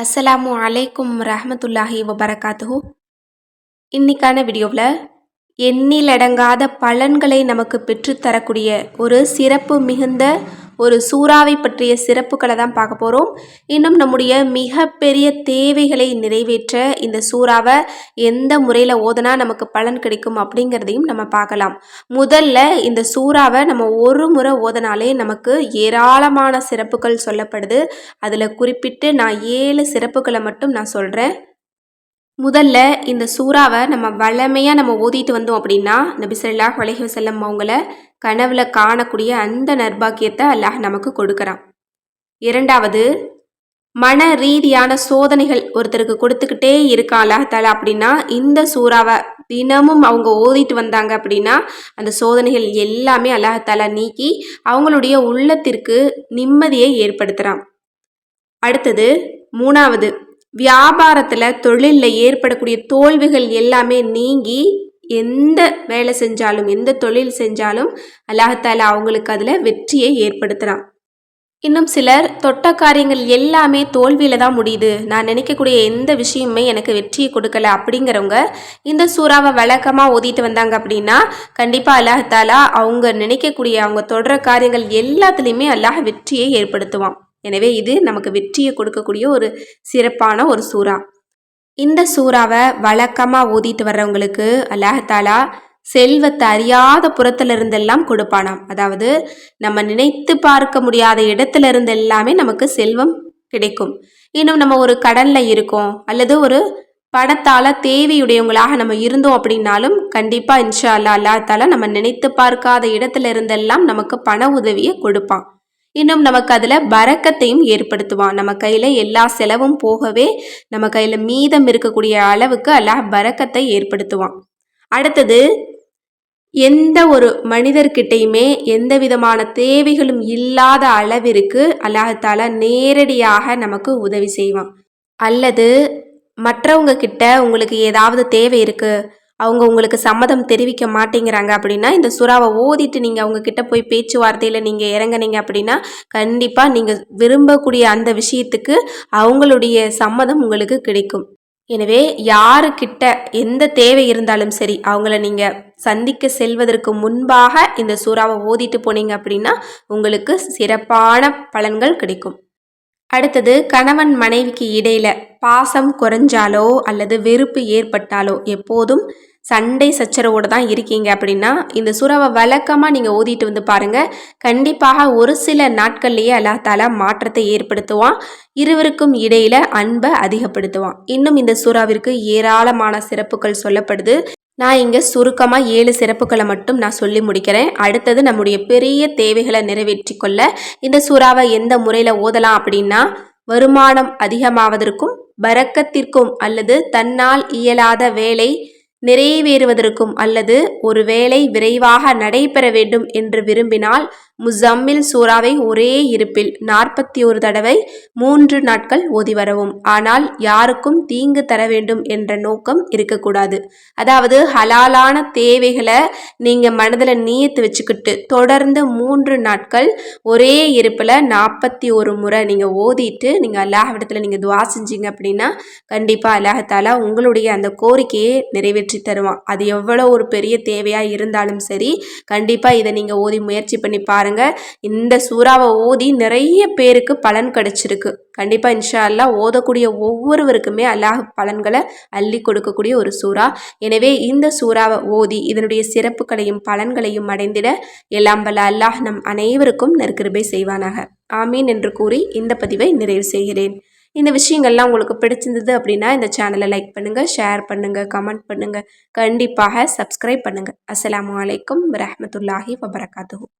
அஸ்ஸலாமு அலைக்கும் ரஹமத்துல்லாஹி வபரகாத்து இன்னைக்கான வீடியோவில் எண்ணிலடங்காத பலன்களை நமக்கு பெற்றுத்தரக்கூடிய ஒரு சிறப்பு மிகுந்த ஒரு சூறாவை பற்றிய சிறப்புகளை தான் பார்க்க போகிறோம் இன்னும் நம்முடைய மிகப்பெரிய தேவைகளை நிறைவேற்ற இந்த சூறாவை எந்த முறையில் ஓதனா நமக்கு பலன் கிடைக்கும் அப்படிங்கிறதையும் நம்ம பார்க்கலாம். முதல்ல இந்த சூறாவை நம்ம ஒரு முறை ஓதனாலே நமக்கு ஏராளமான சிறப்புகள் சொல்லப்படுது. அதில் குறிப்பிட்டு நான் ஏழு சிறப்புகளை மட்டும் நான் சொல்கிறேன் முதல்ல இந்த சூறாவை நம்ம வளமையாக நம்ம ஓதிட்டு வந்தோம் அப்படின்னா நபி சொல்லாஹ் வலைஹி வசல்லம் அவங்கள கனவுல காணக்கூடிய அந்த நர்பாக்கியத்தை அல்லாஹ் நமக்கு கொடுக்குறான். இரண்டாவது மன ரீதியான சோதனைகள் ஒருத்தருக்கு கொடுத்துக்கிட்டே இருக்கான் அல்லாஹால அப்படின்னா இந்த சூறாவை தினமும் அவங்க ஓதிட்டு வந்தாங்க அப்படின்னா அந்த சோதனைகள் எல்லாமே அல்லாஹால நீக்கி அவங்களுடைய உள்ளத்திற்கு நிம்மதியை ஏற்படுத்துகிறான் அடுத்தது மூணாவது வியாபாரத்தில் தொழிலில் ஏற்படக்கூடிய தோல்விகள் எல்லாமே நீங்கி எந்த வேலை செஞ்சாலும் எந்த தொழில் செஞ்சாலும் அல்லாஹால அவங்களுக்கு அதில் வெற்றியை ஏற்படுத்துகிறான் இன்னும் சிலர் தொட்ட காரியங்கள் எல்லாமே தோல்வியில் தான் முடியுது. நான் நினைக்கக்கூடிய எந்த விஷயமே எனக்கு வெற்றியை கொடுக்கல அப்படிங்கிறவங்க இந்த சூறாவை வழக்கமாக ஓதிட்டு வந்தாங்க அப்படின்னா கண்டிப்பாக அல்லாஹாலா அவங்க நினைக்கக்கூடிய அவங்க தொடர காரியங்கள் எல்லாத்துலேயுமே அல்லாஹ் வெற்றியை ஏற்படுத்துவான். எனவே இது நமக்கு வெற்றியை கொடுக்கக்கூடிய ஒரு சிறப்பான ஒரு சூறா. இந்த சூறாவை வழக்கமாக ஊதிட்டு வர்றவங்களுக்கு அல்லாஹாலா செல்வத்தை அறியாத புறத்துல இருந்தெல்லாம் கொடுப்பானாம். அதாவது நம்ம நினைத்து பார்க்க முடியாத இடத்துல இருந்து எல்லாமே நமக்கு செல்வம் கிடைக்கும். இன்னும் நம்ம ஒரு கடல்ல இருக்கோம் அல்லது ஒரு படத்தால தேவையுடையவங்களாக நம்ம இருந்தோம் அப்படின்னாலும் கண்டிப்பா இன்ஷா அல்லா அல்லாத்தால நம்ம நினைத்து பார்க்காத இடத்துல இருந்தெல்லாம் நமக்கு பண உதவியை கொடுப்பான். இன்னும் நமக்கு அதில் பறக்கத்தையும் ஏற்படுத்துவான். நம்ம கையில் எல்லா செலவும் போகவே நம்ம கையில் மீதம் இருக்கக்கூடிய அளவுக்கு அல்லாஹ் பறக்கத்தை ஏற்படுத்துவான். அடுத்தது எந்த ஒரு மனிதர்கிட்டையுமே எந்த விதமான தேவைகளும் இல்லாத அளவிற்கு அல்லாஹால நேரடியாக நமக்கு உதவி செய்வான். அல்லது மற்றவங்க கிட்ட உங்களுக்கு ஏதாவது தேவை இருக்குது அவங்க உங்களுக்கு சம்மதம் தெரிவிக்க மாட்டேங்கிறாங்க அப்படின்னா இந்த சுறாவை ஓதிட்டு நீங்கள் அவங்கக்கிட்ட போய் பேச்சுவார்த்தையில் நீங்கள் இறங்குனீங்க அப்படின்னா கண்டிப்பாக நீங்கள் விரும்பக்கூடிய அந்த விஷயத்துக்கு அவங்களுடைய சம்மதம் உங்களுக்கு கிடைக்கும். எனவே யாருக்கிட்ட எந்த தேவை இருந்தாலும் சரி அவங்கள நீங்கள் சந்திக்க செல்வதற்கு முன்பாக இந்த சூறாவை ஓதிட்டு போனீங்க அப்படின்னா உங்களுக்கு சிறப்பான பலன்கள் கிடைக்கும். அடுத்தது கணவன் மனைவிக்கு இடையில பாசம் குறைஞ்சாலோ அல்லது வெறுப்பு ஏற்பட்டாலோ எப்போதும் சண்டை சச்சரவோடு தான் இருக்கீங்க அப்படின்னா இந்த சுறாவை வழக்கமாக நீங்கள் ஓதிட்டு வந்து பாருங்கள் கண்டிப்பாக ஒரு சில நாட்கள்லேயே அல்லாத்தால மாற்றத்தை ஏற்படுத்துவான். இருவருக்கும் இடையில அன்பை அதிகப்படுத்துவான். இன்னும் இந்த சுறாவிற்கு ஏராளமான சிறப்புகள் சொல்லப்படுது. நான் இங்கே சுருக்கமாக ஏழு சிறப்புகளை மட்டும் நான் சொல்லி முடிக்கிறேன். அடுத்தது நம்முடைய பெரிய தேவைகளை நிறைவேற்றி கொள்ள இந்த சுறாவை எந்த முறையில் ஓதலாம் அப்படின்னா வருமானம் அதிகமாவதற்கும் பறக்கத்திற்கும் அல்லது தன்னால் இயலாத வேலை நிறைவேறுவதற்கும் அல்லது ஒரு வேலை விரைவாக நடைபெற வேண்டும் என்று விரும்பினால் முசம்மில் சூறாவை ஒரே இருப்பில் நாற்பத்தி ஒரு தடவை மூன்று நாட்கள் ஓதி வரவும். ஆனால் யாருக்கும் தீங்கு தர வேண்டும் என்ற நோக்கம் இருக்கக்கூடாது. அதாவது ஹலாலான தேவைகளை நீங்கள் மனதில் நீயத்து வச்சுக்கிட்டு தொடர்ந்து மூன்று நாட்கள் ஒரே இருப்பில் நாற்பத்தி ஒரு முறை நீங்கள் ஓதிட்டு நீங்கள் அல்லாஹிடத்தில் நீங்கள் துவா செஞ்சீங்க அப்படின்னா கண்டிப்பாக அல்லாஹத்தாலா உங்களுடைய அந்த கோரிக்கையை நிறைவேற்றி தருவான். அது எவ்வளோ ஒரு பெரிய தேவையாக இருந்தாலும் சரி கண்டிப்பாக இதை நீங்கள் ஓதி முயற்சி பண்ணி பாருங்கள் பாருங்க. இந்த சூறாவை ஓதி நிறைய பேருக்கு பலன் கிடைச்சிருக்கு. கண்டிப்பாக இன்ஷா அல்லா ஓதக்கூடிய ஒவ்வொருவருக்குமே அல்லாஹ் பலன்களை அள்ளி கொடுக்கக்கூடிய ஒரு சூறா. எனவே இந்த சூறாவை ஓதி இதனுடைய சிறப்புகளையும் பலன்களையும் அடைந்திட எல்லாம் வல்ல அல்லாஹ் நம் அனைவருக்கும் நற்கிருபை செய்வானாக. ஆமீன் என்று கூறி இந்த பதிவை நிறைவு செய்கிறேன். இந்த விஷயங்கள்லாம் உங்களுக்கு பிடிச்சிருந்தது அப்படின்னா இந்த சேனலை லைக் பண்ணுங்கள் ஷேர் பண்ணுங்கள் கமெண்ட் பண்ணுங்கள் கண்டிப்பாக சப்ஸ்கிரைப் பண்ணுங்கள் அஸ்லாம் வலைக்கம் வரமத்துல்லாஹி வபரகாத்து